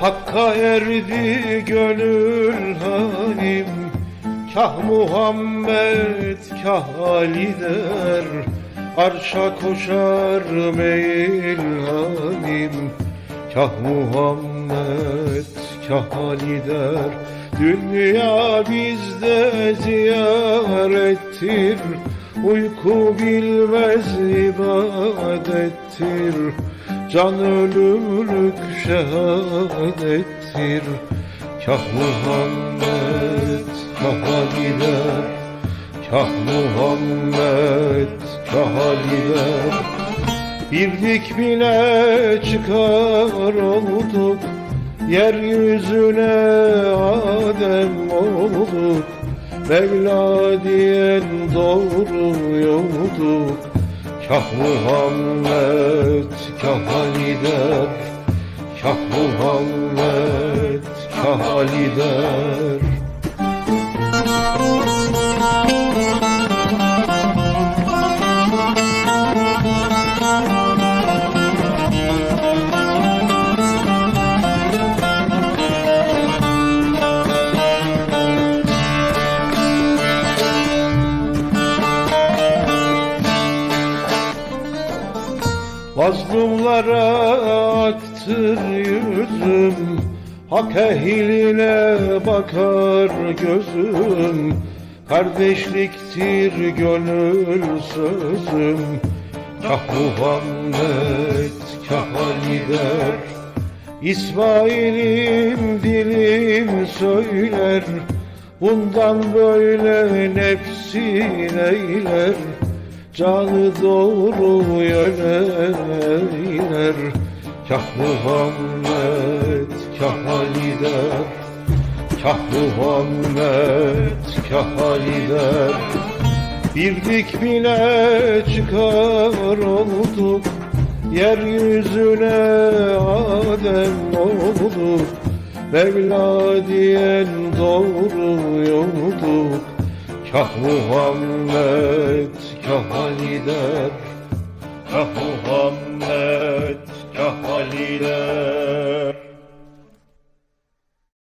Hakka erdi gönül halim Kah Muhammed kah Ali der Arşa koşar meyil halim. Kah Muhammed kah Ali der Dünya bizde ziyarettir Uyku bilmez ibadettir. Can ölümlük şehadettir Kah Muhammed kah gider Kah Muhammed kah gider Birlik bile çıkar olduk Yeryüzüne Adem olduk Mevla diyen doğru yolduk Kah Muhammed kah lider Kah Muhammed kah lider Mazlumlara aktır yüzüm Hak ehline bakar gözüm Kardeşliktir gönül sözüm. Kah Muhammed kah lider İsmail'im dilim söyler. Bundan böyle nefsin eyler Canı doğru yöneler Kah Muhammed kah lider Kah Muhammed kah lider Birlik bile çıkar olduk Yeryüzüne Adem olduk Mevla diyen doğru yolduk Kah Muhammed kah lider Kah Muhammed kah lider